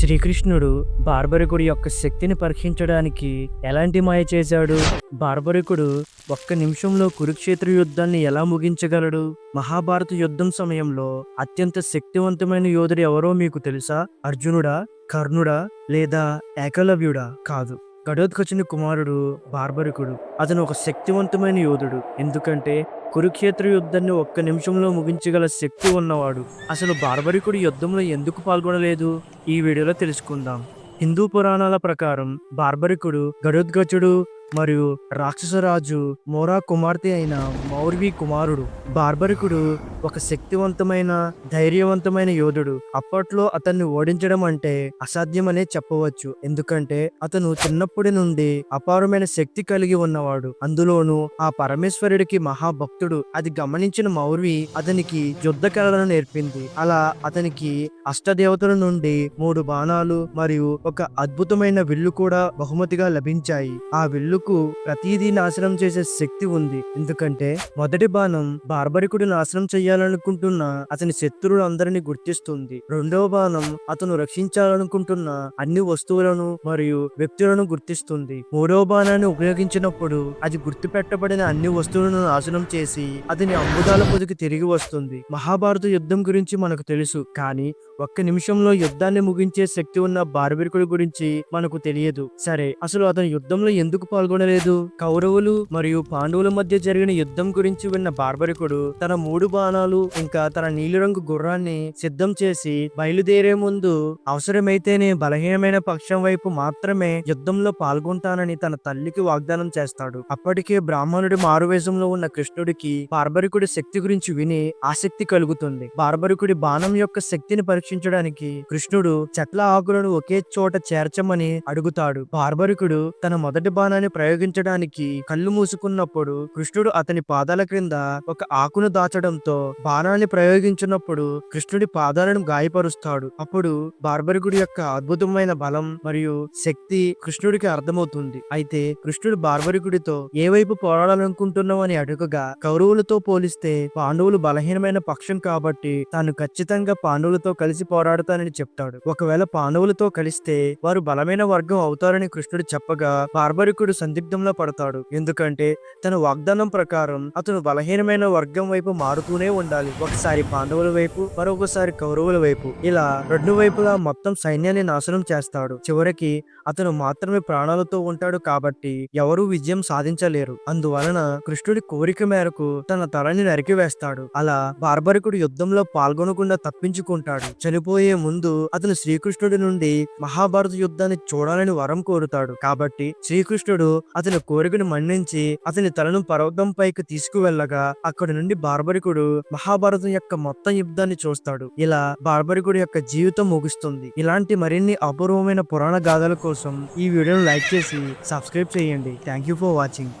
శ్రీకృష్ణుడు బార్బరికుడి యొక్క శక్తిని పరీక్షించడానికి ఎలాంటి మాయ చేశాడు? బార్బరికుడు ఒక్క నిమిషంలో కురుక్షేత్ర యుద్ధాన్ని ఎలా ముగించగలడు? మహాభారత యుద్ధం సమయంలో అత్యంత శక్తివంతమైన యోధుడు ఎవరో మీకు తెలుసా? అర్జునుడా కర్ణుడా లేదా ఏకలవ్యుడా? కాదు. గడోత్కచుని కుమారుడు బార్బరికుడు. అతను ఒక శక్తివంతమైన యోధుడు. ఎందుకంటే కురుక్షేత్ర యుద్ధాన్ని ఒక్క నిమిషంలో ముగించగల శక్తి ఉన్నవాడు. అసలు బార్బరికుడు యుద్ధంలో ఎందుకు పాల్గొనలేదు? ఈ వీడియోలో తెలుసుకుందాం. హిందూ పురాణాల ప్రకారం బార్బరికుడు గడోద్గచుడు మరియు రాక్షసరాజు మోరా కుమార్తె అయిన మౌర్వి కుమారుడు. బార్బరికుడు ఒక శక్తివంతమైన ధైర్యవంతమైన యోధుడు. అప్పట్లో అతన్ని ఓడించడం అంటే అసాధ్యమనే చెప్పవచ్చు. ఎందుకంటే అతను చిన్నప్పటి నుండి అపారమైన శక్తి కలిగి ఉన్నవాడు. అందులోనూ ఆ పరమేశ్వరుడికి మహాభక్తుడు. అది గమనించిన మౌర్వి అతనికి యుద్ధ కళలను నేర్పింది. అలా అతనికి అష్టదేవతల నుండి మూడు బాణాలు మరియు ఒక అద్భుతమైన విల్లు కూడా బహుమతిగా లభించాయి. ఆ విల్లుకు ప్రతిదీ నాశనం చేసే శక్తి ఉంది. ఎందుకంటే మొదటి బాణం బార్బరికుడు నాశనం చేయాలనుకుంటున్న అతని శత్రువులందరినీ గుర్తిస్తుంది. రెండవ బాణం అతను రక్షించాలనుకుంటున్న అన్ని వస్తువులను మరియు వ్యక్తులను గుర్తిస్తుంది. మూడవ బాణాన్ని ఉపయోగించినప్పుడు అది గుర్తుపెట్టబడిన అన్ని వస్తువులను నాశనం చేసి అతని అంబుదాల పొదికి తిరిగి వస్తుంది. మహాభారత యుద్ధం గురించి మనకు తెలుసు కానీ ఒక్క నిమిషంలో యుద్ధాన్ని ముగించే శక్తి ఉన్న బార్బరికుడి గురించి మనకు తెలియదు. సరే అసలు అతను యుద్ధంలో ఎందుకు పాల్గొనలేదు? కౌరవులు మరియు పాండవుల మధ్య జరిగిన యుద్ధం గురించి విన్న బార్బరికుడు తన మూడు బాణాలు ఇంకా తన నీలిరంగు గుర్రాన్ని సిద్ధం చేసి బయలుదేరే ముందు అవసరమైతేనే బలహీనమైన పక్షం వైపు మాత్రమే యుద్ధంలో పాల్గొంటానని తన తల్లికి వాగ్దానం చేస్తాడు. అప్పటికే బ్రాహ్మణుడి మారువేషంలో ఉన్న కృష్ణుడికి బార్బరికుడి శక్తి గురించి విని ఆసక్తి కలుగుతుంది. బార్బరికుడి బాణం యొక్క శక్తిని రక్షించడానికి కృష్ణుడు చెట్ల ఆకులను ఒకే చోట చేర్చమని అడుగుతాడు. బార్బరికుడు తన మొదటి బాణాన్ని ప్రయోగించడానికి కళ్ళు మూసుకున్నప్పుడు కృష్ణుడు అతని పాదాల క్రింద ఒక ఆకును దాచడంతో బాణాన్ని ప్రయోగించినప్పుడు కృష్ణుడి పాదాలను గాయపరుస్తాడు. అప్పుడు బార్బరికుడి యొక్క అద్భుతమైన బలం మరియు శక్తి కృష్ణుడికి అర్థమవుతుంది. అయితే కృష్ణుడు బార్బరికుడితో ఏ వైపు పోరాడాలనుకుంటున్నావు అని అడుగగా కౌరవులతో పోలిస్తే పాండవులు బలహీనమైన పక్షం కాబట్టి తాను ఖచ్చితంగా పాండవులతో కలిసి పోరాడతానని చెప్తాడు. ఒకవేళ పాండవులతో కలిస్తే వారు బలమైన వర్గం అవుతారని కృష్ణుడు చెప్పగా బార్బరికుడు సందిగ్ధంలో పడతాడు. ఎందుకంటే తన వాగ్దానం ప్రకారం అతను బలహీనమైన వర్గం వైపు మారుతూనే ఉండాలి. ఒకసారి పాండవుల వైపు మరొకసారి కౌరవుల వైపు. ఇలా రెండు వైపులా మొత్తం సైన్యాన్ని నాశనం చేస్తాడు. చివరికి అతను మాత్రమే ప్రాణాలతో ఉంటాడు కాబట్టి ఎవరూ విజయం సాధించలేరు. అందువలన కృష్ణుడి కోరిక మేరకు తన తలని నరికివేస్తాడు. అలా బార్బరికుడు యుద్ధంలో పాల్గొనకుండా తప్పించుకుంటాడు. చనిపోయే ముందు అతను శ్రీకృష్ణుడి నుండి మహాభారత యుద్ధాన్ని చూడాలని వరం కోరుతాడు. కాబట్టి శ్రీకృష్ణుడు అతని కోరికను మన్నించి అతని తలను పర్వతం పైకి తీసుకువెళ్ళగా అక్కడి నుండి బార్బరికుడు మహాభారతం యొక్క మొత్తం యుద్ధాన్ని చూస్తాడు. ఇలా బార్బరికుడు యొక్క జీవితం ముగుస్తుంది. ఇలాంటి మరిన్ని అపూర్వమైన పురాణ గాథల కోసం ఈ వీడియోను లైక్ చేసి సబ్స్క్రైబ్ చేయండి. Thank you for watching.